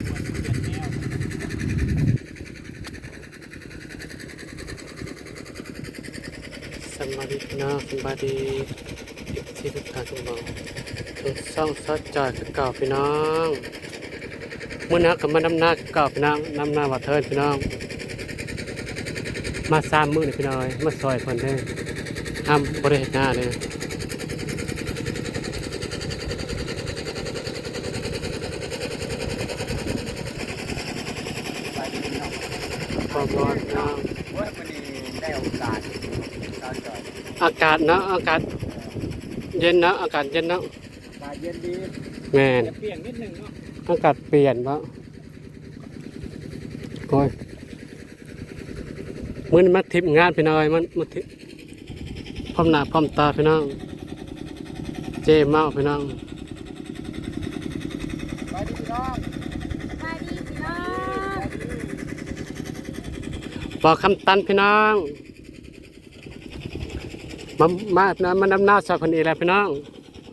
สวัสดีนะสวัสดีที่ทุกท่านทุกคนทุกซ่องซัดจ่ายคือเก่าพี่น้องเมื่อนักกับมาดำหน้าเก่าพี่น้องนำหน้าวัดเทินพี่น้อง มาสามมือนี่พี่น้อยมาซอยคนเด้อทำบริเหตุหน้าเลย ขอบคุณน้องว่ามันนี่ได้โอกาสตอนจอดอากาศเนาะอากาศเย็นเนาะอากาศเย็นเนาะอากาศเย็นดีแม่นจะเปลี่ยนนิดนึงเนาะอากาศเปลี่ยนปะโอ้ยมื้อนี้มาทิพย์งานพี่น้อยมันมาทิพย์พร้อมหน้าพร้อมตาพี่น้องเจเมาพี่น้องไปดีพี่น้อง สวัสดีพี่น้อง บอกคำตันพี่น้องมามานะมันนำหน้าสาวคนนี้แหละพี่น้อง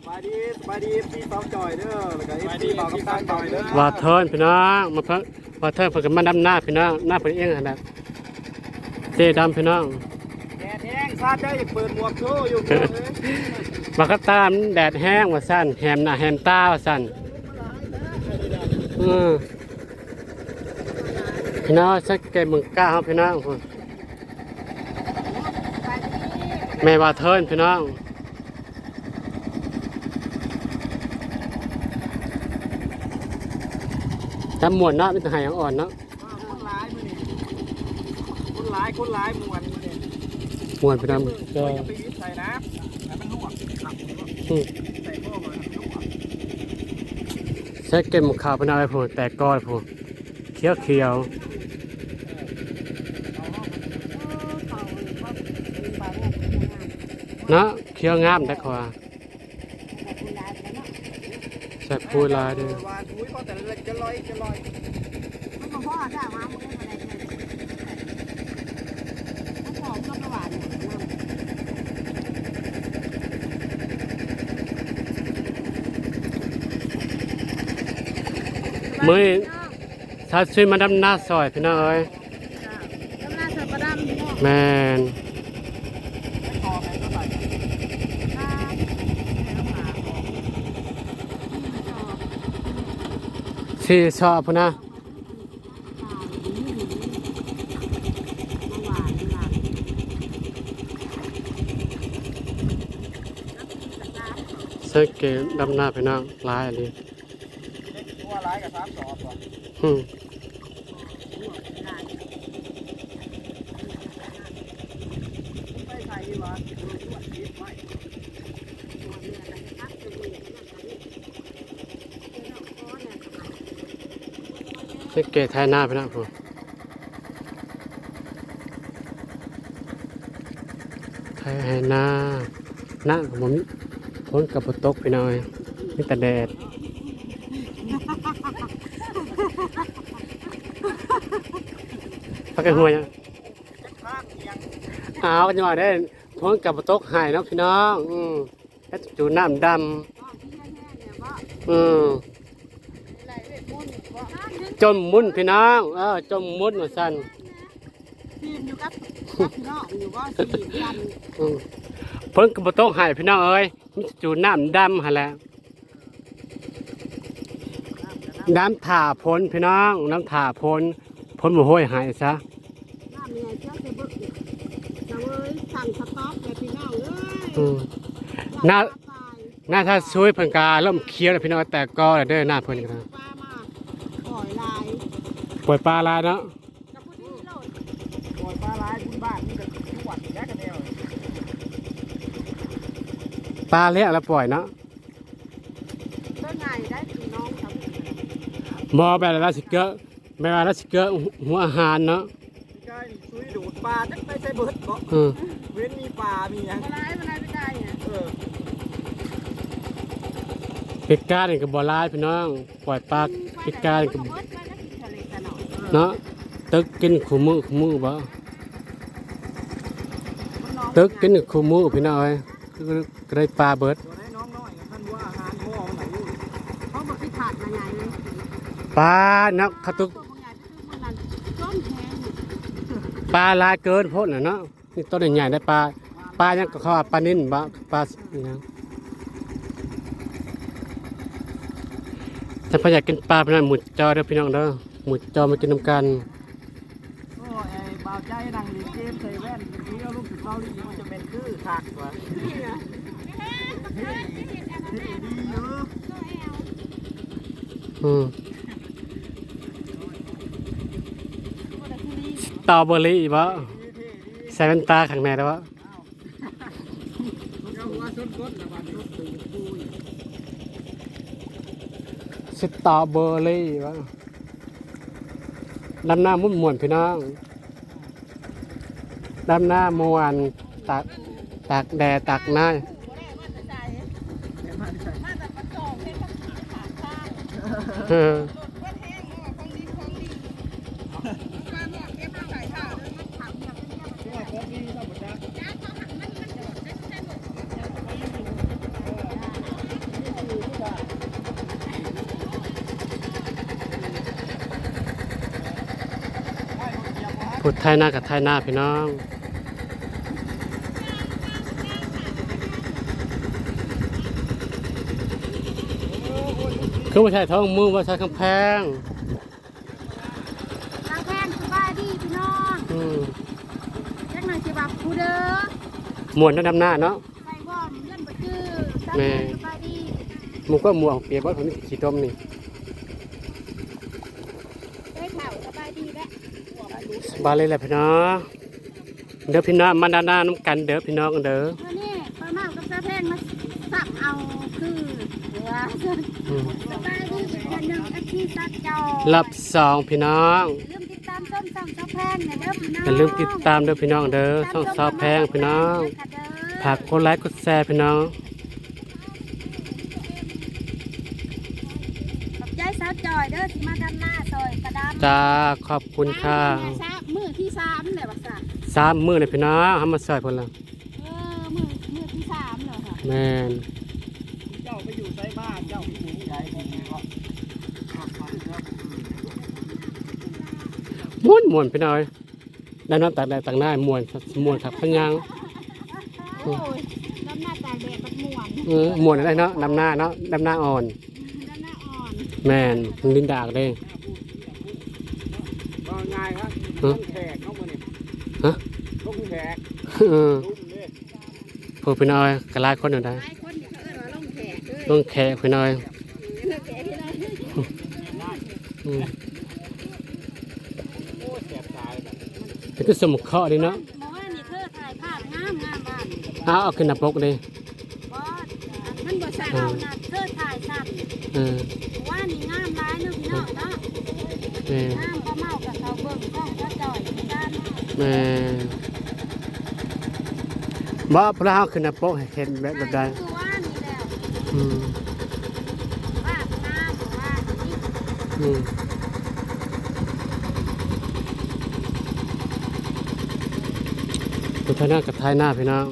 ไปดีไปดีพี่สองจอยเด้อแล้วก็เอฟซีบอกกับตันจอยเด้อว่าเทินพี่น้องมาเพิ่งว่าเทินเพิ่นก็มาดำหน้าพี่น้องหน้าเพิ่นเองหั่นแหละเจดำพี่น้องแดดแห้งซาดได้เปิดหมวกโชว์อยู่เด้อเอ้ยบักกะตามแดดแห้งว่าสั้นแหมหน้าแหมตาว่าสั้นอืม พี่น้องสักเกมมึงกล้าครับพี่น้องพุ่นแม่ว่าเทินพี่น้องจำหมวดเนาะไม่ต้องใหายอ่อนเนาะว่าคนร้ายมื้อนี้คนร้ายคนร้ายมวนมื้อนี้หมวดพี่น้องก็ก็อย่าไปวิทใส่นะให้มันลวกครับอืมใส่พ่อมาใช้เกมขาวพี่น้องไอ้พุ่นแตกก้อนพุ่นเขียวเขียว เขาเขาเป็นบางแห่ง เนาะเขียวงามแต่กว่าใส่พูลายด้วยเล็กจะลอยจะลอยมันก็พ่อถ้ามาเมื่อไรเลยมันหอมก็ประหวยมื้อนี้ถ้าซื้อมาดำหน้าซอยพี่น้องเอ้ยกำลังเสิร์ฟประดำพี่น้องแม่น ไม่พอไงก็ใส่ ค่ะแล้วหมาของ สี่ชอบพุ่นนะหวานหวานซื้อเกมดำหน้าพี่น้องหลายอันนี้เล็กตัวร้ายกับสามสอบว่ะอืมไม่ใช่วะตรวจคิดไม่ ซื้อเกมไทยหน้าพี่น้องพุ่นไทยให้หน้าหน้าของผมฝนกับตกพี่น้อยมีแต่แดดพักกันหัวยังเอียงอ้าวจังหวะได้ฝนกับตกหายเนาะพี่น้อง อืมแล้วจูน้ำดำอืม จมมุนพี่น้องเออจมมุนมาสั่นทีมอยู่กับกับพี่น้องอยู่ก็สี่กันอืมเพิ่นก็บ่ต้องให้พี่น้องเอ้ยมีจูน้ำดำหั่นแหละน้ำถ่าพ้นพี่น้อง น้ำถ่าพ้นพ้นบ่ห้วยหายซะน้าเมียเจ้าจะบึกจะเว้ยสั่งสต๊อกแต่พี่น้องเลยอืมหน้าหน้าถ้าช่วยเพิ่นกาเริ่มเคี้ยวแล้วพี่น้องแต่ก็แล้วเด้อหน้าเพิ่นก็นะ ป้ามาหอยลาย ปล่อยปลาลายเนาะกับผู้ที่โหลดปล่อยปลาร้ายคุณบ้านนี่กับทุกวันแยกกันแนวปลาเลี้ยงแล้วปล่อยเนาะต้นไงได้พี่น้องครับบ่แบบละสิเกอะแม่ว่าละสิเกอะหัวอาหารเนาะใช่ซุยดูดปลาจักไปใส่เบิดเนาะอืมเว้นมีปลา มีหยังมาไล่มาไล่ไปได้เนี่ยเออเป็ดกานี่ก็บ่หลายพี่น้อง ปล่อยปลาเป็ดกานี่ก็เบิดมาได้กิน เนาะตึกกินคู่มือคู่มือบ่ตึกกินคู่มือพี่น้องเอ้ยก็ได้ปลาเบิดตัวไหนน้องน้อยท่านักขาดปลาเนาะเขาตุกตัวบางอย่างก็คือมันนั่นต้นแห้งปลาลายเกินพดน่ะเนาะนี่ต้นใหญ่ได้ปลาปลายังก็เขาปลานิ่นบ่ปลาอิหยังถ้าพออยากกินปลาพี่น้องหมุดจอเด้อพี่น้องเด้อ หมุดจอมากินน้ำกันโอ้ยไอ้บ่าวใจนั่งเล่นเกมใส่แว่นบางทีเอาลูกถึงเกาหลีมันจะเป็นคือคักว่ะดีอยู่อืมสตรอเบอรี่บ่ใส่แว่นตาข้างในแล้วบ่เอาหัวชนก้นแล้วบัดนี้ตื่นปุยสตรอเบอรี่บ่ ดำหน้ามุ่นมวนพี่น้องดำหน้ามวนตากตากแดดตากหน้าเออ ตัวของดีธรรมดา พูดไทยหน้ากับไทยหน้าพี่น้องคือว่าใช่ท้องมือว่าใช่คำแพงทางแพงสบายดีพี่น้องอืมจักหน่อยสิว่าผู้เด้อหมวนน้ำหน้าเนาะใส่บ่อมเล่นบ่จื้อทางแม่แพงสบายดีหมุก็หมวกเปียกว่าผมขี่ต้มนี่ ได้ข่าวสบายดีแล้วสบายเลยแหละพี่น้องเด้อพี่น้องมาด้านหน้าน้ำกันเด้อพี่น้องเด้อเมื่อนี้ป้าเมากับตาแพงมาสับเอาคือเสืออืมสบายดีอีกคนหนึ่งอาชีพตัดจอรับสองพี่น้องลืมติดตามส้มตำเจ้าแพงนะเด้อพี่น้องอย่าลืมติดตามเด้อพี่น้องเด้อช่องสาวแพงพี่น้อง ฝากกดไลค์กดแชร์พี่น้อง ขอบใจสาวจ อยเด้อที่มาด้านหน้าซอยกระดามจ้าขอบคุณค่ะมือที่สามเลยว่าซะสามมือเลยพี่น้องทำมาใส่พนละเออมือมือที่สามเหรอค่ะแม่นเจ้าไปอยู่ใต้บ้านเจ้าผู้หญิงใหญ่ดีก็ม้วนม้วนพี่น้อยด้านหน้าตากแดดตากหน้าม้วนม้วนขับพะยังโอ้ยด้านหน้าตากแดดบัดม่วนเออม้วนอะไรเนาะดำหน้าเนาะดำหน้าอ่อน ด้านหน้าอ่อน แม่นมันดินดากเด้ว่าง่ายครับฮะลงแขกเข้ามาเนี่ยฮะลงแขกเออลุ่มเลยพวกพี่น้อยกระลายคนอยู่ได้หลายคนนี่เขาเอิ้นว่าลงแขกเด้อต้องแขกพี่น้อยลงแขกที่ไหนอืมโอ้แสบตายแบบเป็นก็สมุกเคราะห์ดีเนาะเมื่อวานนี่เธอถ่ายภาพงามงามบ้านเอาเอาขึ้นหน้าปกเลยบ่มันบ่ใช่เอานะเธอถ่ายซ้ำเออ แม่งามก็เมากับเขาเบิ่งกล้องก็จ่อยเหมือนแม่บ่พระเฮาขึ้นหน้าปกให้เห็นแบบแบบใดคือว่านี่แล้วอืมว่าน้ำว่านี่อืมดูท้ายหน้ากับท้ายหน้าพี่น้อง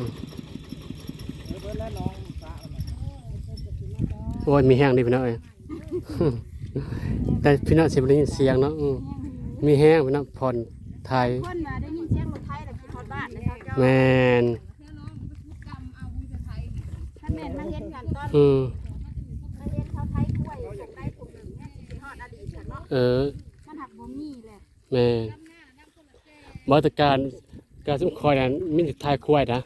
เพิ่นและน้องสะมันโอ้ยมีแห้งดีพี่น้องเอ้ย แต่พี่น้องเสียงได้ยินเสียงเนาะอืมมีแห้งพี่น้องผ่อนไทยคนน่ะได้ยินเสียงรถไทยแล้วคิดฮอดบ้านนะครับเจ้าแมนท่านแม่นมาเห็นกันตอนอืมมาเห็นเขาไทยกล้วยส่งได้ถุงหนึ่งเนี่ยสิฮอดอดีตกันเนาะเออมันหักบ่มีแหละแม่นบริการการสมคอยนั้นมีแต่ทายควายนะ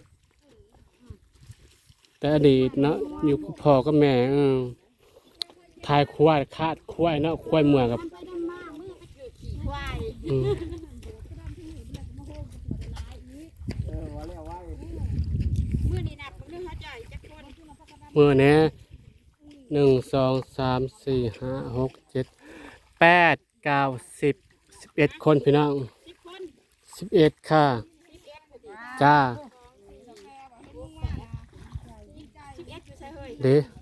แต่อดีตเนาะอยู่กับพ่อกับแม่เออ ทายควายคาดควายเนาะควายเมืองกับมันไปดำมามือไปเกิดขี่ควายอืมเออว่าแล้วว่ามือนี่นับเรื่องเขาจ่อยจักคนเมื่อเนี้ยหนึ่งสองสามสี่ห้าหกเจ็ดแปดเก้าสิบสิบเอ็ดคนพี่น้องสิบคนสิบเอ็ดค่ะสิบเอ็ดพอดีจ้าสิบเอ็ด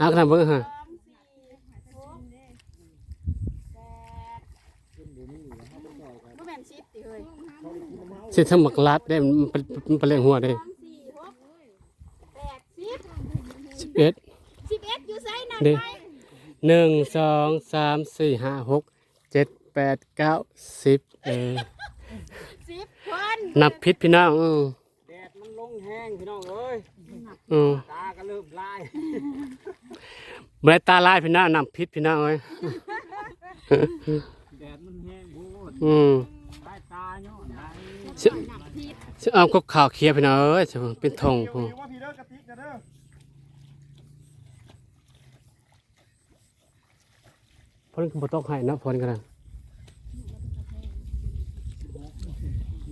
ม่นติอาขนาดเบิ่งฮะสองสี่หกแปดบ่แม่นสิบติเฮ้ยสิทั้งหมักลัดได้มันเป็นมันเป็นเรื่องหัวเด้สองสี่หกแปดสิบสิบเอ็ดสิบเอ็ดอยู่ไซนั่นเด้ไปหนึ่งสองสามสี่ห้าหกเจ็ดแปดเก้าสิบเออสิบคนนับพิษพี่น้องอือแดดมันลงแห้งพี่น้องเอ้ยอือตาก็เริ่มลาย เมื่อตาลายพี่น้องนับพิษพี่น้องเอ้ยแดดมันแห้งโพดอืมใต้ตาเนาะไหนสิสิเอาก็ข่าวเคลียร์พี่น้องเอ้ยสิเป็นทงพูว่าพี่เด้อกะติกนะเด้อเพราะนั่คือบ่ต้องให้นะพราะนั่นกันนะ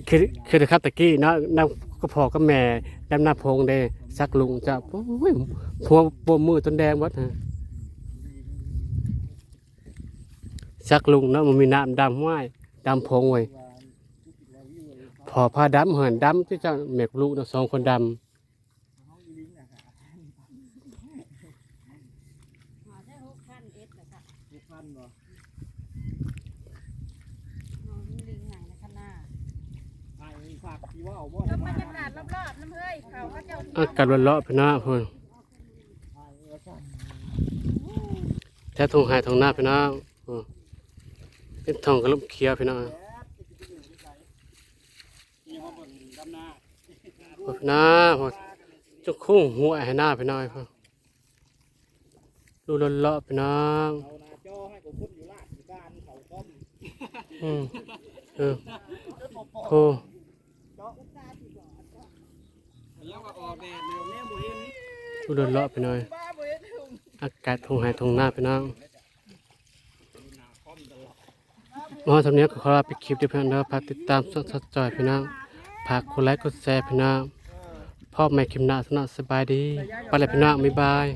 คือคือนะครับตะกี้เนาะน้ำก็พอกับแม่ดำหน้าพงเด้สักลุงจะโอ้ยหัวบวมมือจนแดงหมดฮะ สักลุงเนาะมันมีน้ำดำห้วยดำพงไว้พอผ้าดำเหินดำที่เจ้าแมกลูกเนาะสองคนดมาได้หกพันเอสเลยค่ะหกพันบ่น้องลิงหนังในข้างหน้าไอ้ฝากพี่ว่าเอาบ่แล้วบรรยากาศรอน้ำเฮ้ยเขาก็เจ้าำอากาศร้อพี่น้องพุ่นไอ้เออสั่นแท้ทงหายทงหน้าพี่น้องอืม เป็นทองกระลุมเคียวพี่น้องแดดนี่เขาเบิ่งดำนาพพี่น้าพอจุกคุ้งหัวให้หน้าพี่น้อยพอดูเลาะๆพี่น้องเอาหน้าจอให้กับคนอยู่ลาดอยู่บ้านเขาต้มอืมเออโอ้ดูเลาะๆพี่น้อยอากาศทงหายทงหน้าพี่น้อง มอทำเนี้ยก็ขอลาไปคลิปเดียวเพื่อนเด้อฝากติดตามช่องสัดจอยพี่น้องฝากกดไลค์กดแชร์พี่น้องพ่อแม่คลิปหน้าสนะสบายดี ไปเลยพี่น้องบ๊ายบาย